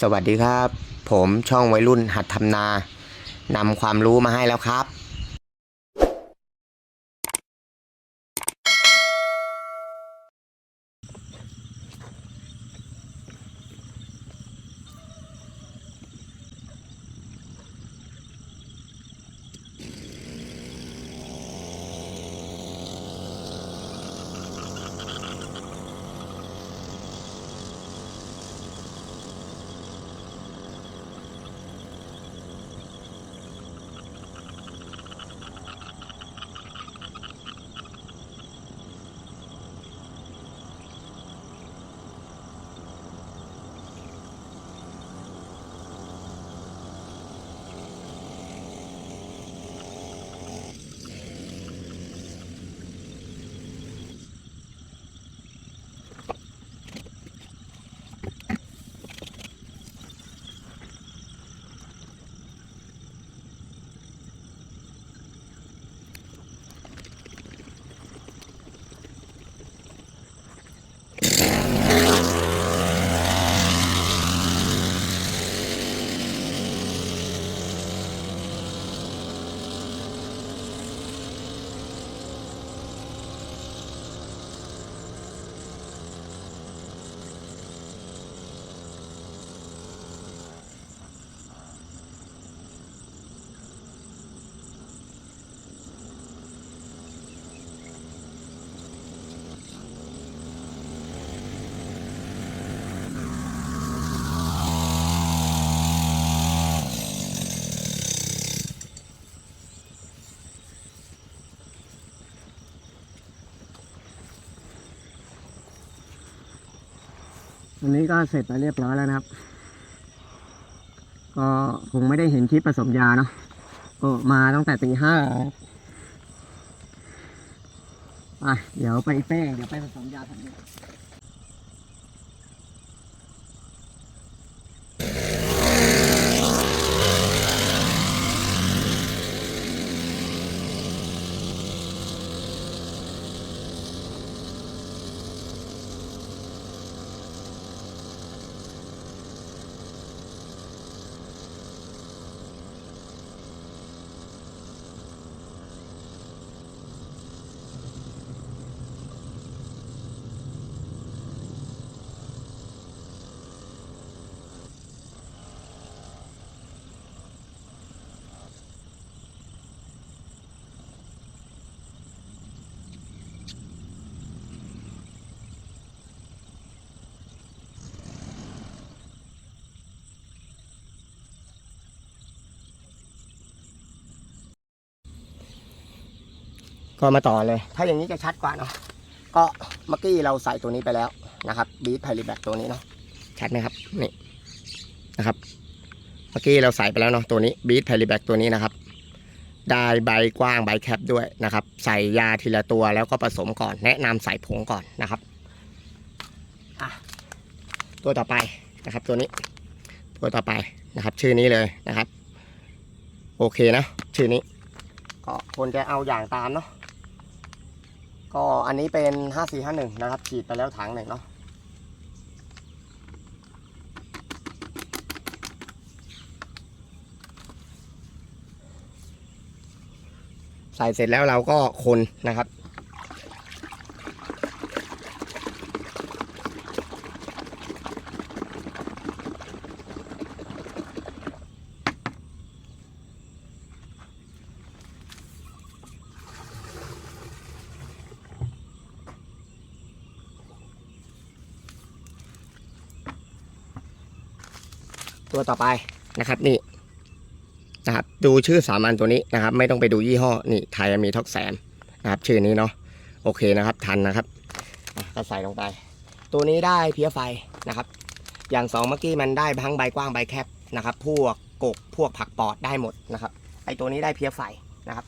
สวัสดีครับ ผมช่องวัยรุ่นหัดทำนานำความรู้มาให้แล้วครับ วันนี้ก็เสร็จไปเรียบร้อยแล้วนะครับ ก็คงไม่ได้เห็นคลิปผสมยาเนาะก็มาตั้งแต่ตีห้าอะเดี๋ยวไปแป้ง เดี๋ยวไปผสมยาทันที ก็มาต่อเลย ถ้าอย่างนี้จะชัดกว่าเนาะก็เมื่อกี้เราใส่ตัวนี้ไปแล้วนะครับบีทไพลิแบกตัวนี้เนาะชัดไหมครับนี่นะครับ เมื่อกี้เราใส่ไปแล้วเนาะตัวนี้บีทไพลิแบกตัวนี้นะครับ ได้ใบกว้างใบแคบด้วยนะครับ ใส่ยาทีละตัวแล้วก็ผสมก่อน แนะนำใส่ผงก่อนนะครับตัวต่อไปนะครับ ตัวนี้ ตัวต่อไปนะครับ ชื่อนี้เลยนะครับ โอเคนะชื่อนี้ ก็คนจะเอาอย่างตามเนาะ ก็อันนี้เป็น 5451 นะครับ ฉีดไปแล้วถังหนึ่งเนาะใส่เสร็จแล้วเราก็คนนะครับ ตัวต่อไปนะครับนี่นะครับดูชื่อสามัญตัวนี้นะครับ ไม่ต้องไปดูยี่ห้อนี่ไทยมีท็อกแสมนะครับชื่อนี้เนาะโอเคนะครับ ทันนะครับก็ใส่ลงไป ตัวนี้ได้เพี้ยไฟนะครับ อย่างสองเมื่อกี้มันได้ทั้งใบกว้างใบแคบนะครับ พวกกกพวกผักปอดได้หมดนะครับไอตัวนี้ได้เพี้ยไฟนะครับ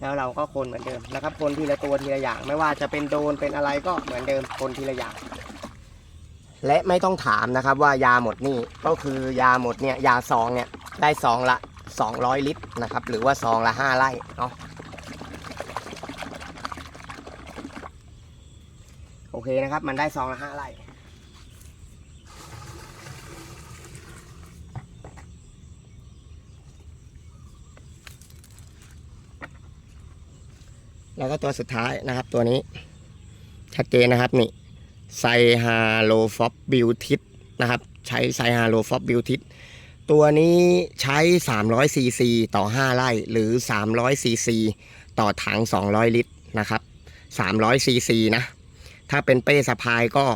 แล้วเราก็คนเหมือนเดิมนะครับ คนทีละตัวทีละอย่าง ไม่ว่าจะเป็นโดนเป็นอะไรก็เหมือนเดิมคนทีละอย่าง และไม่ต้องถามนะครับว่ายาหมดนี่ก็คือยาหมดเนี่ยยาซองเนี่ยได้ซองละ 200 ลิตรนะครับ หรือว่าซองละ 5ไร่เนาะโอเคนะครับ มันได้ซองละห้าไร่ แล้วก็ตัวสุดท้ายนะครับตัวนี้ ชัดเจนนะครับนี่ไซฮาโลฟอปบิวทิสนะครับ ใช้ไซฮาโลฟอปบิวทิสตัวนี้ใช้300ซีซีต่อ 5 ไร่หรือ300ซีซีต่อถัง 200 ลิตรนะครับ300ซีซีนะ ถ้าเป็นเป้สะพายก็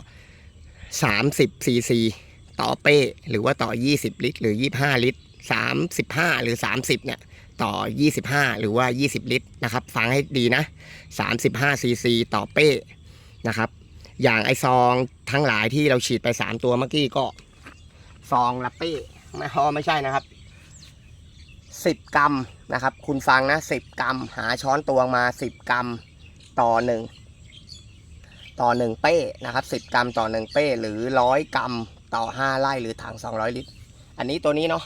30ซีซีต่อเป้ หรือว่าต่อ 20 ลิตร หรือ 25 ลิตร 35 หรือ 30 เนี่ย ต่อ 25 หรือว่า 20 ลิตรนะครับ ฟังให้ดีนะ 35 ซีซีต่อเป้นะครับ อย่างไอซองทั้งหลายที่เราฉีดไป 3 ตัวเมื่อกี้ก็ ซองละเป้ไม่พอไม่ใช่นะครับ 10 กรัมนะครับ คุณฟังนะ 10 กรัม หาช้อนตวงมา 10 กรัมต่อหนึ่งต่อหนึ่งเป้นะครับ 10 กรัมต่อหนึ่งเป้หรือร้อยกรัมต่อ 5ไร่หรือถัง 200 ลิตร อันนี้ตัวนี้เนาะ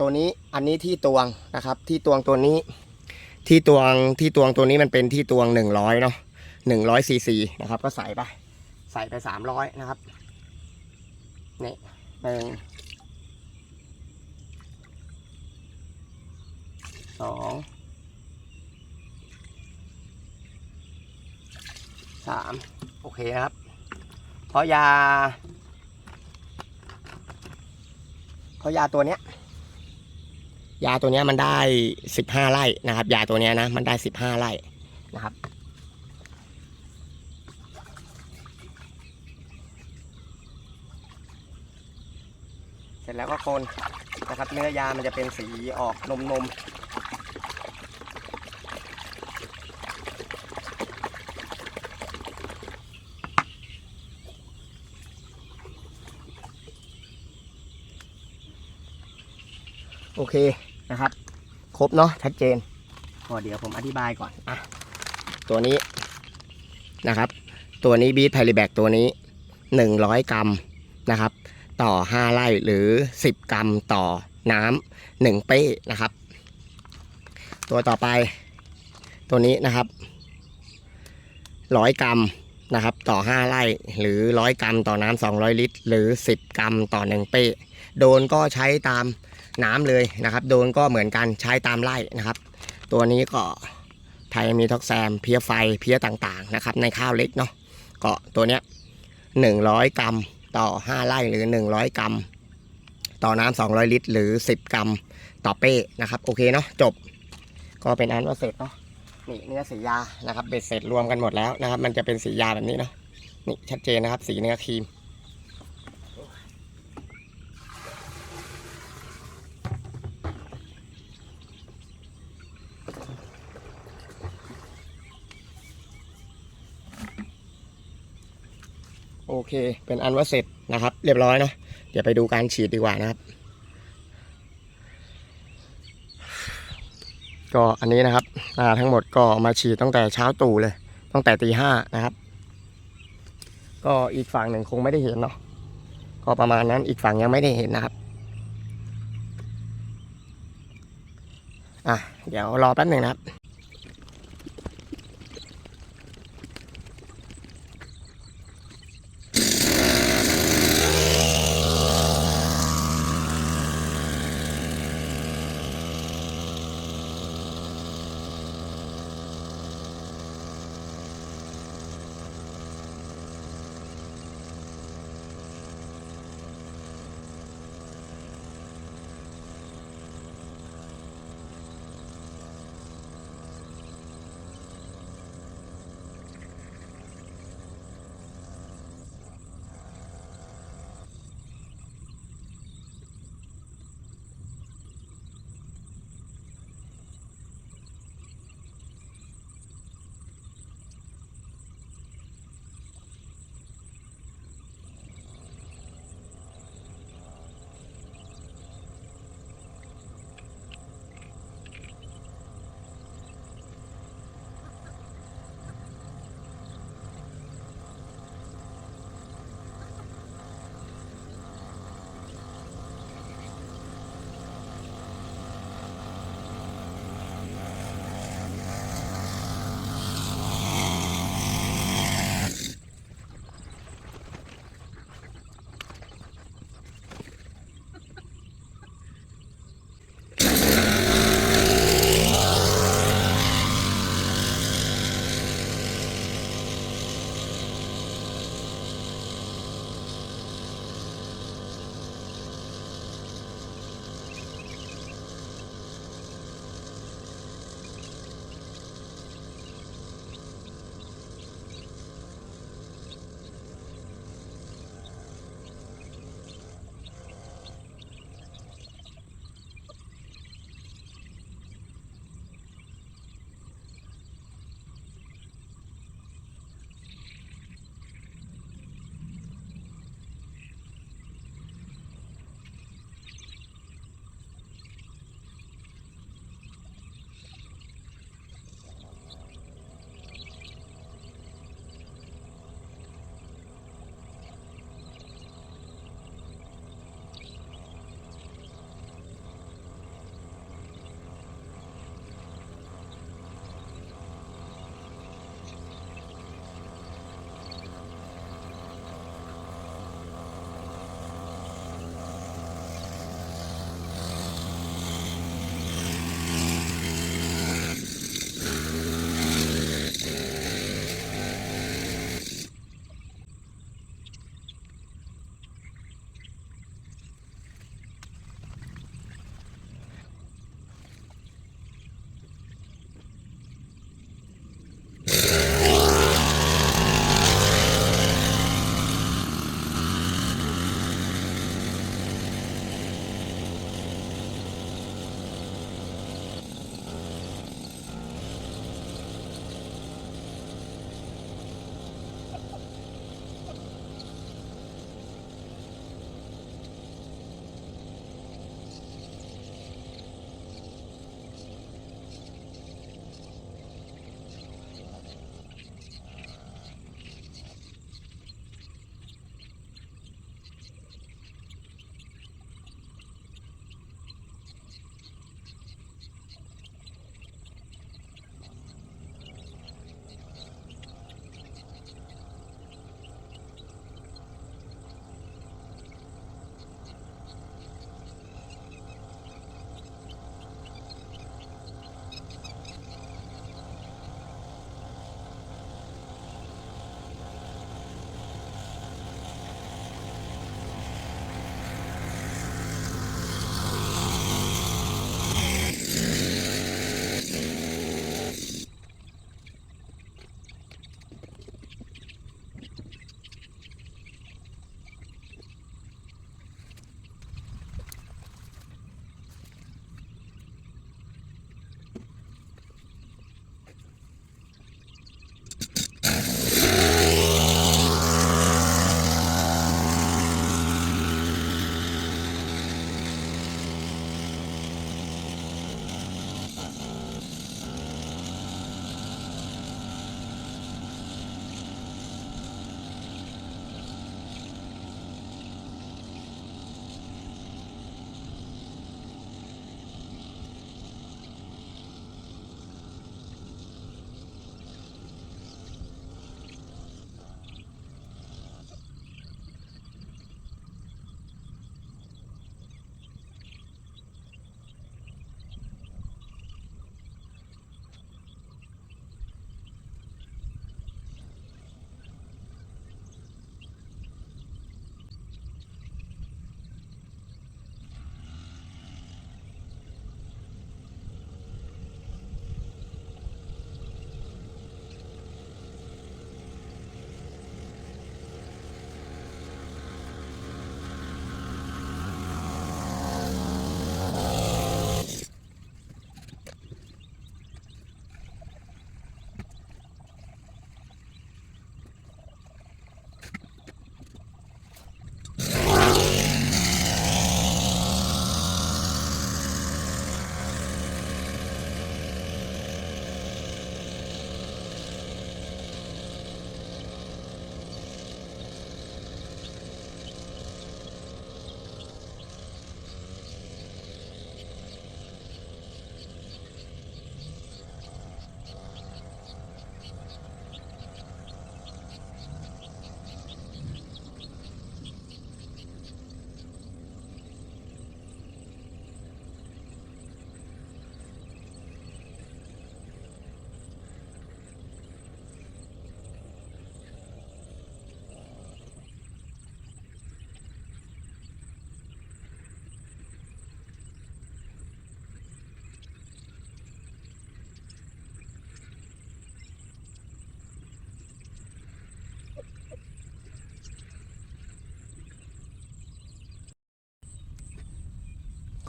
ตัวนี้อันนี้ที่ตวงนะครับ ที่ตวงตัวนี้ ที่ตวงที่ตวงตัวนี้มันเป็นที่ตวง100เนาะ100ซีซีนะครับ ก็ใส่ไป ใส่ไป300นะครับนี่หนึ่งสองสามโอเคนะครับ เพราะยา เพราะยาตัวเนี้ย ยาตัวนี้มันได้สิบห้าไร่นะครับ ยาตัวนี้นะ มันได้สิบห้าไร่นะครับ เสร็จแล้วก็คนนะครับ เนื้อยามันจะเป็นสีออกนมนมโอเค นะครับ ครบเนาะชัดเจนก็เดี๋ยวผมอธิบายก่อนอะตัวนี้นะครับ ตัวนี้บีทไพลิแบกตัวนี้ 100 กรัมนะครับ ต่อ 5 ไร่หรือ 10 กรัมต่อน้ำ1เป้นะครับ ตัวต่อไป ตัวนี้นะครับ100กรัมนะครับ ต่อ 5 ไร่หรือ 100 กรัม ต่อน้ำ200 ลิตร หรือ 10 กรัม ต่อ 1 เป้โดนก็ใช้ตาม น้ำเลยนะครับ โดนก็เหมือนกันใช้ตามไร่นะครับ ตัวนี้ก็ไทยมีท็อกแซมเพี้ยไฟเพี้ยต่างๆนะครับ ในข้าวเล็กเนาะก็ตัวเนี้ย100กรัมต่อ5ไร่หรือ100กรัม ต่อน้ำ200ลิตร หรือ10กรัมต่อเป้นะครับโอเคเนาะจบ ก็เป็นอันว่าเสร็จเนาะนี่เนื้อสียานะครับเบ็ดเสร็จรวมกันหมดแล้วนะครับ มันจะเป็นสียาแบบนี้เนาะนี่ชัดเจนนะครับ สีเนื้อครีม โอเค เป็นอันว่าเสร็จนะครับ เรียบร้อยเนาะเดี๋ยวไปดูการฉีดดีกว่านะครับ ก็อันนี้นะครับทั้งหมดก็มาฉีดตั้งแต่เช้าตู่เลย ตั้งแต่ตีห้านะครับ ก็อีกฝั่งหนึ่งคงไม่ได้เห็นเนาะก็ประมาณนั้นอีกฝั่งยังไม่ได้เห็นนะครับอะเดี๋ยวรอแป๊บหนึ่งนะครับ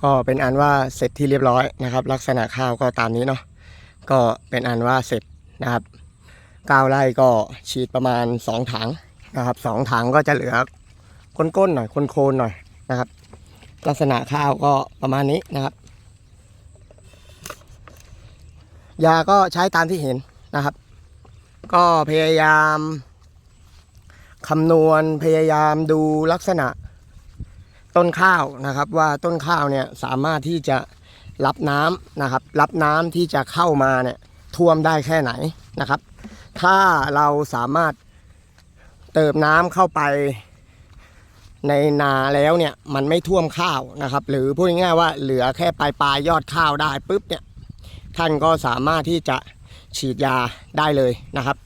ก็เป็นอันว่าเสร็จที่เรียบร้อยนะครับ ลักษณะข้าวก็ตามนี้เนาะก็เป็นอันว่าเสร็จนะครับก้าวไร่ก็ฉีดประมาณสองถังนะครับสองถังก็จะเหลือก้นๆหน่อยโคนๆหน่อยนะครับ ลักษณะข้าวก็ประมาณนี้นะครับ ยาก็ใช้ตามที่เห็นนะครับ ก็พยายามคำนวณพยายามดูลักษณะ ต้นข้าวนะครับ ว่าต้นข้าวเนี่ยสามารถที่จะรับน้ำนะครับ รับน้ำที่จะเข้ามาเนี่ยท่วมได้แค่ไหนนะครับ ถ้าเราสามารถเติมน้ำเข้าไปในนาแล้วเนี่ยมันไม่ท่วมข้าวนะครับ หรือพูดง่ายๆว่าเหลือแค่ปลายปลายยอดข้าวได้ปุ๊บเนี่ยท่านก็สามารถที่จะฉีดยาได้เลยนะครับ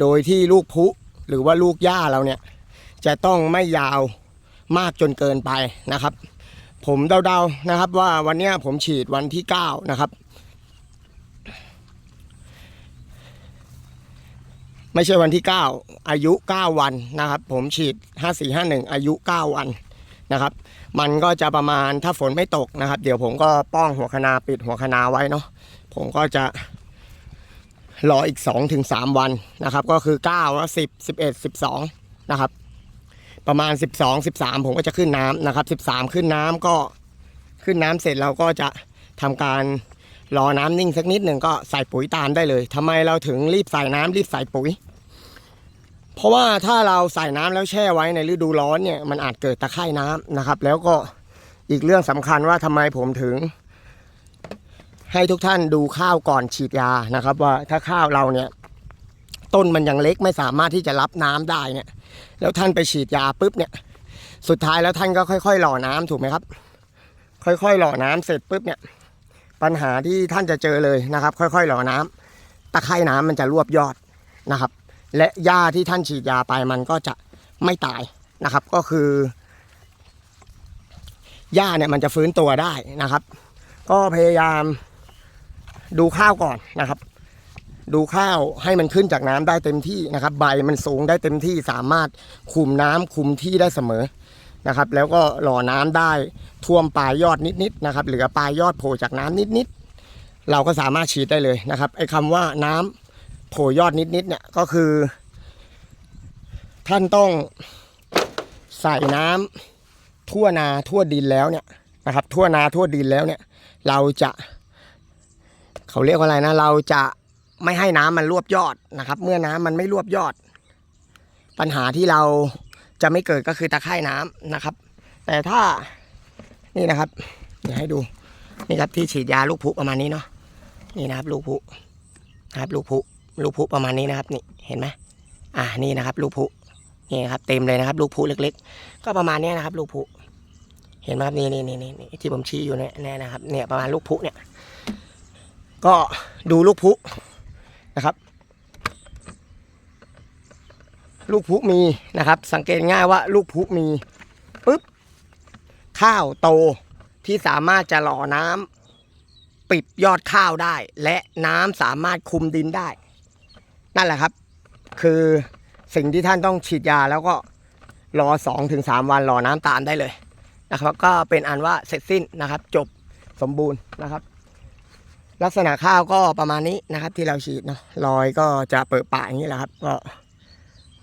โดยที่ลูกพุหรือว่าลูกหญ้าเราเนี่ยจะต้องไม่ยาว มากจนเกินไปนะครับ ผมเดาๆนะครับว่าวันนี้ผมฉีดวันที่9นะครับ ไม่ใช่วันที่ 9 อายุ 9 วันนะครับ ผมฉีด 5451 อายุ 9 วันนะครับ มันก็จะประมาณถ้าฝนไม่ตกนะครับ เดี๋ยวผมก็ป้องหัวคนาปิดหัวคนาไว้เนาะผมก็จะรออีก 2-3ถึง3วันนะครับ ก็คือ 9 แล้ว 10 11 12 นะครับ ประมาณ 12 13 ผมก็จะขึ้นน้ำนะครับ 13 ขึ้นน้ำก็ขึ้นน้ำเสร็จเราก็จะทำการรอน้ำนิ่งสักนิดหนึ่งก็ใส่ปุ๋ยตามได้เลยทำไมเราถึงรีบใส่น้ำรีบใส่ปุ๋ย เพราะว่าถ้าเราใส่น้ำแล้วแช่ไว้ในฤดูร้อนเนี่ยมันอาจเกิดตะไคร่น้ำนะครับ แล้วก็อีกเรื่องสำคัญว่าทำไมผมถึง ให้ทุกท่านดูข้าวก่อนฉีดยานะครับ ว่าถ้าข้าวเราเนี่ย ต้นมันยังเล็กไม่สามารถที่จะรับน้ำได้เนี่ย แล้วท่านไปฉีดยาปุ๊บเนี่ย สุดท้ายแล้วท่านก็ค่อย ๆ หล่อน้ำถูกไหมครับ ค่อยๆ หล่อน้ำเสร็จปุ๊บเนี่ย ปัญหาที่ท่านจะเจอเลยนะครับ ค่อย ๆ หล่อน้ำตะไคร่น้ำมันจะรวบยอดนะครับ และหญ้าที่ท่านฉีดยาไปมันก็จะไม่ตายนะครับ ก็คือหญ้าเนี่ยมันจะฟื้นตัวได้นะครับ ก็พยายามดูข้าวก่อนนะครับ ดูข้าวให้มันขึ้นจากน้ำได้เต็มที่นะครับ ใบมันสูงได้เต็มที่สามารถคุมน้ำคุมที่ได้เสมอนะครับ แล้วก็หล่อน้ำได้ท่วมปลายยอดนิดๆนะครับ เหลือปลายยอดโผล่จากน้ำนิดๆเราก็สามารถฉีดได้เลยนะครับไอ้คำว่าน้ำโผล่ยอดนิดๆเนี่ยก็คือ ท่านต้องใส่น้ำทั่วนาทั่วดินแล้วเนี่ยนะครับ ทั่วนาทั่วดินแล้วเนี่ย เราจะ เขาเรียกว่าอะไรนะ เราจะ ไม่ให้น้ำมันรวบยอดนะครับ เมื่อน้ำมันไม่รวบยอด ปัญหาที่เราจะไม่เกิดก็คือตะไคร่น้ำนะครับ แต่ถ้านี่นะครับเดี๋ยวให้ดูนี่ครับที่ฉีดยาลูกพุประมาณนี้เนาะนี่นะครับ ลูกพุนะครับ ลูกพุลูกพุประมาณนี้นะครับ นี่เห็นไหมอ่านี่นะครับ ลูกพุนี่ครับเต็มเลยนะครับ ลูกพุเล็ก ๆ ก็ประมาณนี้นะครับ ลูกพุเห็นไหมครับนี่นี่นี่นี่ที่ผมชี้อยู่เนี่ยเนี่ยนะครับ เนี่ยประมาณลูกพุเนี่ย ก็ดูลูกพุ นะครับ ลูกพุมีนะครับ สังเกตง่ายว่าลูกพุมีปุ๊บข้าวโตที่สามารถจะหล่อน้ำปิดยอดข้าวได้ และน้ำสามารถคุมดินได้ นั่นแหละครับ คือสิ่งที่ท่านต้องฉีดยาแล้วก็รอสองถึงสามวันรอน้ำตามได้เลยนะครับ ก็เป็นอันว่าเสร็จสิ้นนะครับ จบสมบูรณ์นะครับ ลักษณะข้าวก็ประมาณนี้นะครับ ที่เราฉีดเนาะรอยก็จะเปิดปะอย่างนี้แหละครับ ก็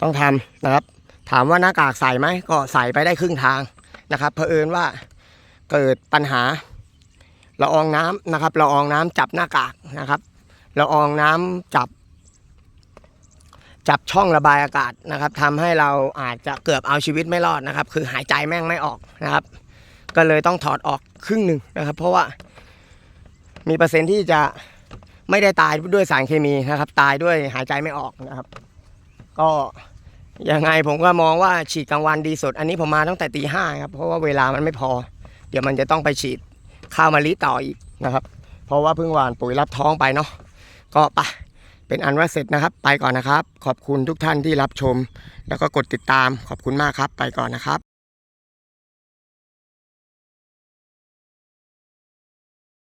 ต้องทำนะครับ ถามว่าหน้ากากใส่ไหมก็ใส่ไปได้ครึ่งทางนะครับเผอิญว่าเกิดปัญหาละอองน้ำนะครับละอองน้ำจับหน้ากากนะครับละอองน้ำจับ จับช่องระบายอากาศนะครับทำให้เราอาจจะเกือบเอาชีวิตไม่รอดนะครับ คือหายใจแม่งไม่ออกนะครับ ก็เลยต้องถอดออกครึ่งหนึ่งนะครับ เพราะว่า มีเปอร์เซ็นต์ที่จะไม่ได้ตายด้วยสารเคมีนะครับ ตายด้วยหายใจไม่ออกนะครับ ก็ยังไงผมก็มองว่าฉีดกลางวันดีสุด อันนี้ผมมาตั้งแต่ตีห้าครับเพราะว่าเวลามันไม่พอ เดี๋ยวมันจะต้องไปฉีดข้าวมะลิต่ออีกนะครับ เพราะว่าเพิ่งหวานปุ๋ยรับท้องไปเนาะก็ไปเป็นอันว่าเสร็จนะครับ ไปก่อนนะครับ ขอบคุณทุกท่านที่รับชม แล้วก็กดติดตามขอบคุณมากครับ ไปก่อนนะครับ